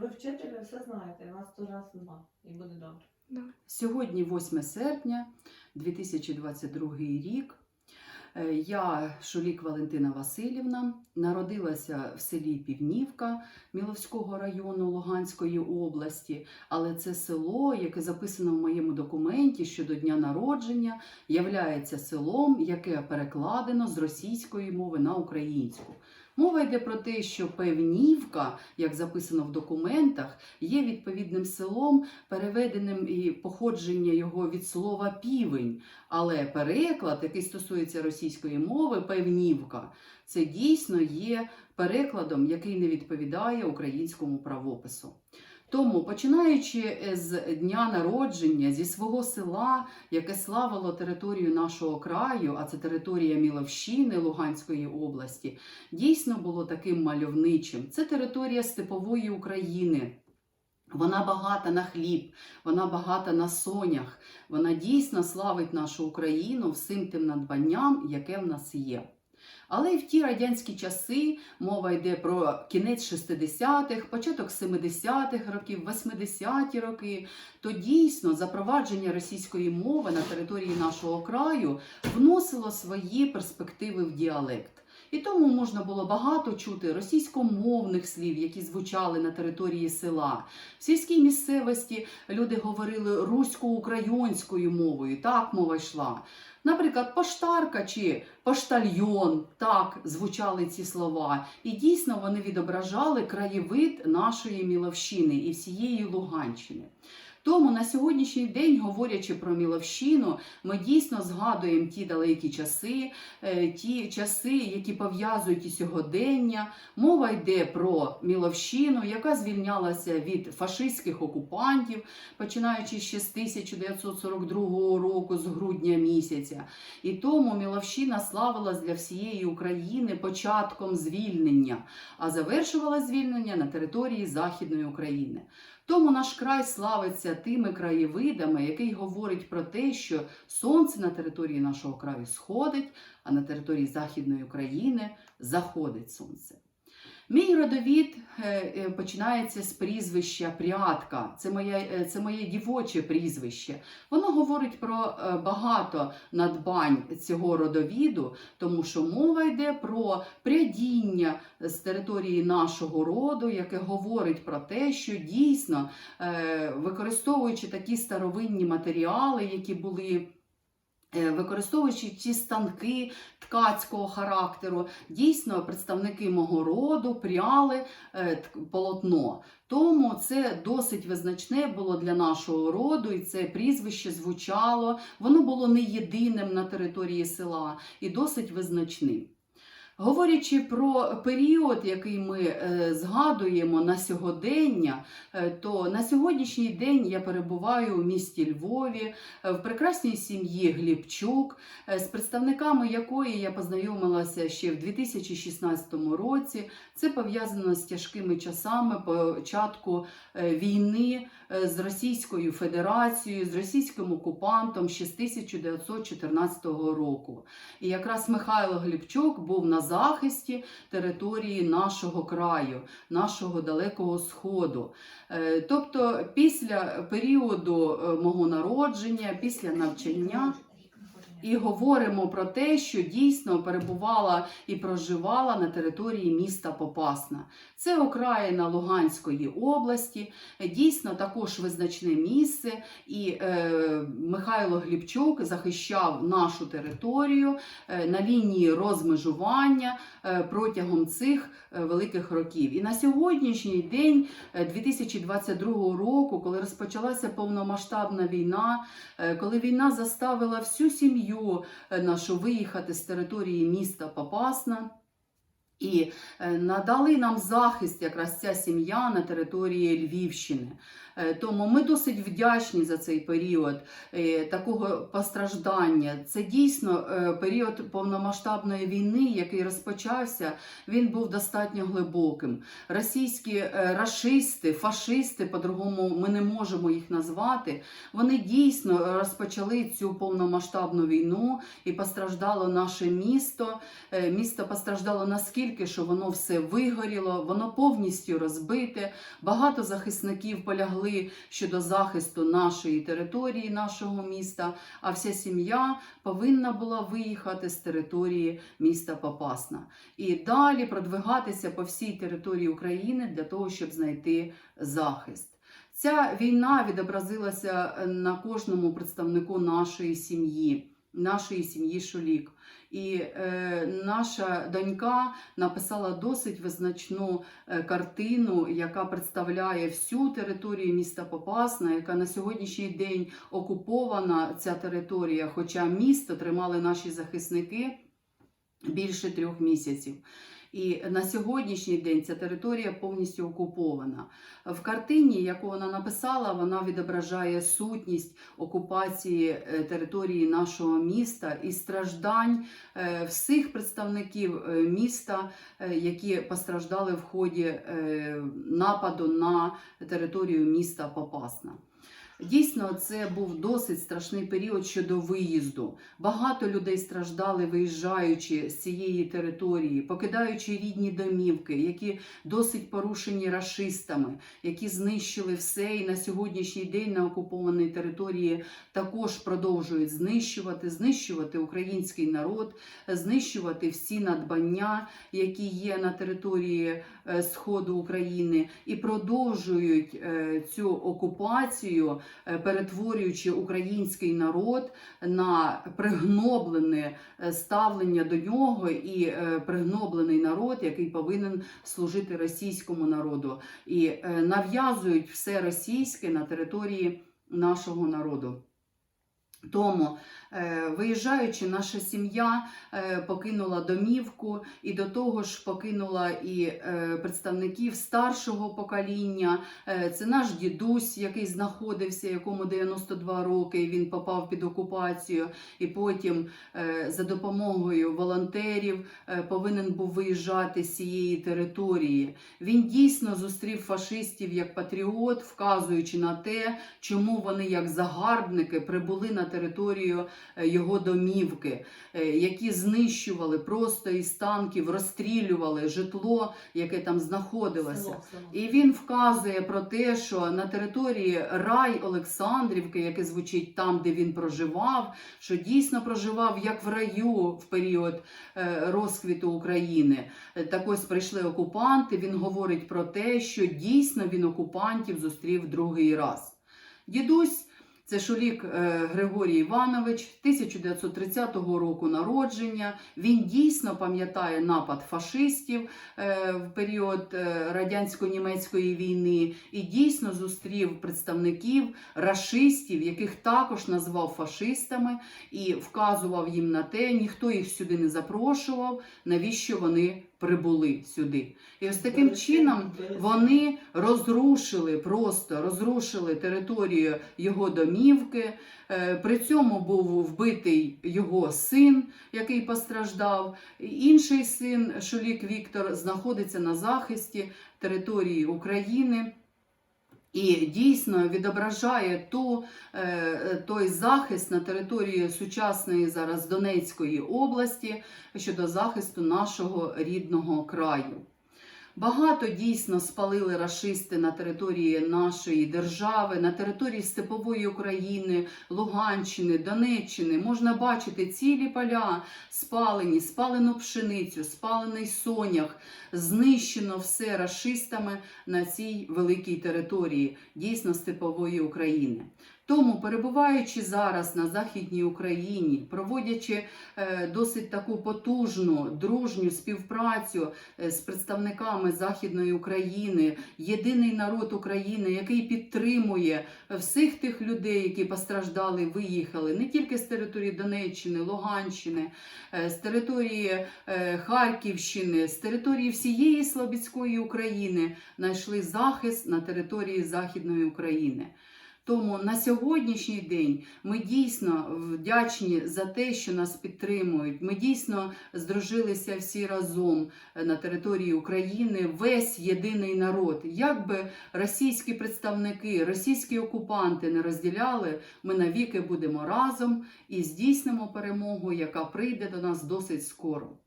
Ви вчителі все знаєте, у вас то раз два і буде добре. Да. Сьогодні 8 серпня 2022 рік. Е, Я Шулік Валентина Васильівна, народилася в селі Півнівка Міловського району Луганської області, але це село, яке записано в моєму документі щодо дня народження, являється селом, яке перекладено з російської мови на українську. Мова йде про те, що Певнівка, як записано в документах, є відповідним селом, переведеним і походження його від слова півень. Але переклад, який стосується російської мови, певнівка, це дійсно є перекладом, який не відповідає українському правопису. Тому, починаючи з дня народження зі свого села, яке славило територію нашого краю, а це територія Міловщини Луганської області, дійсно було таким мальовничим. Це територія степової України. Вона багата на хліб, вона багата на сонях. Вона дійсно славить нашу Україну всім тим надбанням, яке в нас є. Але і в ті радянські часи мова йде про кінець 60-х, початок 70-х років, 80-ті роки, то дійсно запровадження російської мови на території нашого краю вносило свої перспективи в діалект. І тому можна було багато чути російськомовних слів, які звучали на території села. В сільській місцевості люди говорили русько-українською мовою, так мова йшла. Наприклад, поштарка чи поштальйон, так звучали ці слова. І дійсно вони відображали краєвид нашої Міловщини і всієї Луганщини. Тому на сьогоднішній день, говорячи про Міловщину, ми дійсно згадуємо ті далекі часи, е, ті часи, які пов'язують і сьогодення. Мова йде про Міловщину, яка звільнялася від фашистських окупантів, починаючи ще з 1942 року, з грудня місяця. І тому Міловщина славилась для всієї України початком звільнення, а завершувала звільнення на території Західної України. Тому наш край славиться тими краєвидами, який говорить про те, що сонце на території нашого краю сходить, а на території Західної України заходить сонце. Мій родовід е, е, починається з прізвища Прядка. Це моє, е, це моє дівоче прізвище. Воно говорить про багато надбань цього родовіду, тому що мова йде про прядіння з території нашого роду, яке говорить про те, що дійсно, використовуючи такі старовинні матеріали, які були. Е, Використовуючи ті станки ткацького характеру, дійсно представники мого роду пряли е, полотно. Тому це досить визначне було для нашого роду, і це прізвище звучало. Воно було не єдиним на території села і досить визначним. Говорячи про період, який ми е, згадуємо на сьогодення, е, то на сьогоднішній день я перебуваю у місті Львові е, в прекрасній сім'ї Глібчук, з представниками якої я познайомилася ще в 2016 році. Це пов'язано з тяжкими часами початку війни з Російською Федерацією, з російським окупантом ще з 1914 року. І якраз Михайло Глібчук був на захисті території нашого краю, нашого далекого сходу. Е, Тобто, після періоду е, мого народження, після навчання. І говоримо про те, що дійсно перебувала і проживала на території міста Попасна. Це окраїна Луганської області, дійсно також визначне місце. І е, Михайло Глібчук захищав нашу територію е, на лінії розмежування е, протягом цих е, великих років. І на сьогоднішній день, е, 2022 року, коли розпочалася повномасштабна війна, е, коли війна заставила всю сім'ю е, нашу виїхати з території міста Попасна. І е, надали нам захист якраз ця сім'я на території Львівщини. Е, Тому ми досить вдячні за цей період е, такого постраждання. Це дійсно е, період повномасштабної війни, який розпочався. Він був достатньо глибоким. Російські рашисти, фашисти, по-другому ми не можемо їх назвати. Вони дійсно розпочали цю повномасштабну війну і постраждало наше місто. Місто постраждало наскільки що воно все вигоріло, воно повністю розбите. Багато захисників полягли щодо захисту нашої території, нашого міста. А вся сім'я повинна була виїхати з території міста Попасна і далі продвигатися по всій території України для того, щоб знайти захист. Ця війна відобразилася е, на кожному представнику нашої сім'ї, нашої сім'ї Шолік. І е, наша донька написала досить визначну е, картину, яка представляє всю територію міста Попасна, яка на сьогоднішній день окупована ця територія, хоча місто тримали наші захисники більше трьох місяців. І на сьогоднішній день ця територія повністю окупована. В картині, яку вона написала, вона відображає сутність окупації е, території нашого міста і страждань е, всіх представників е, міста, які постраждали в ході нападу на територію міста Попасна. Дійсно, це був досить страшний період щодо виїзду. Багато людей страждали, виїжджаючи з цієї території, покидаючи рідні домівки, які досить порушені рашистами, які знищили все і на сьогоднішній день на окупованій території також продовжують знищувати, знищувати український народ, знищувати всі надбання, які є на території е, сходу України, і продовжують е, цю окупацію перетворюючи український народ на пригноблене е, ставлення до нього і е, пригноблений народ, який повинен служити російському народу, і е, нав'язують все російське на території нашого народу. Тому, е, виїжджаючи, наша сім'я е, покинула домівку і до того ж покинула і е, представників старшого покоління. Це наш дідусь, який знаходився, якому 92 роки, він попав під окупацію, і потім за допомогою волонтерів повинен був виїжджати з цієї території. Він дійсно зустрів фашистів як патріот, вказуючи на те, чому вони, як загарбники, прибули на територію е, його домівки, е, які знищували просто із танків, розстрілювали житло, яке там знаходилося. І він вказує про те, що на території рай Олександрівки, яке звучить там, де він проживав, що дійсно проживав як в раю в період е, розквіту України. Так ось прийшли окупанти. Він говорить про те, що дійсно він окупантів зустрів другий раз. Дідусь. Це Шулік е, Григорій Іванович, 1930 року народження. Він дійсно пам'ятає напад фашистів е, в період е, радянсько-німецької війни і дійсно зустрів представників рашистів, яких також назвав фашистами, і вказував їм на те, ніхто їх сюди не запрошував, навіщо вони прибули сюди. І ось таким чином вони розрушили, просто розрушили територію його домівки. Е, При цьому був вбитий його син, який постраждав. Інший син, Шулік Віктор, знаходиться на захисті території України. І дійсно відображає ту, е, той захист на території сучасної зараз Донецької області щодо захисту нашого рідного краю. Багато дійсно спалили рашисти на території нашої держави, на території Степової України, Луганщини, Донеччини. Можна бачити цілі поля спалені, спалену пшеницю, спалений сонях, знищено все рашистами на цій великій території, дійсно Степової України. Тому, перебуваючи зараз на Західній Україні, проводячи е, досить таку потужну дружню співпрацю е, з представниками Західної України, єдиний народ України, який підтримує всіх тих людей, які постраждали, виїхали не тільки з території Донеччини, Луганщини, е, з території Харківщини, з території всієї Слобідської України, знайшли захист на території Західної України. Тому на сьогоднішній день ми дійсно вдячні за те, що нас підтримують. Ми дійсно здружилися всі разом е, на території України, весь єдиний народ. Як би російські представники, російські окупанти не розділяли, ми навіки будемо разом і здійснимо перемогу, яка прийде до нас досить скоро.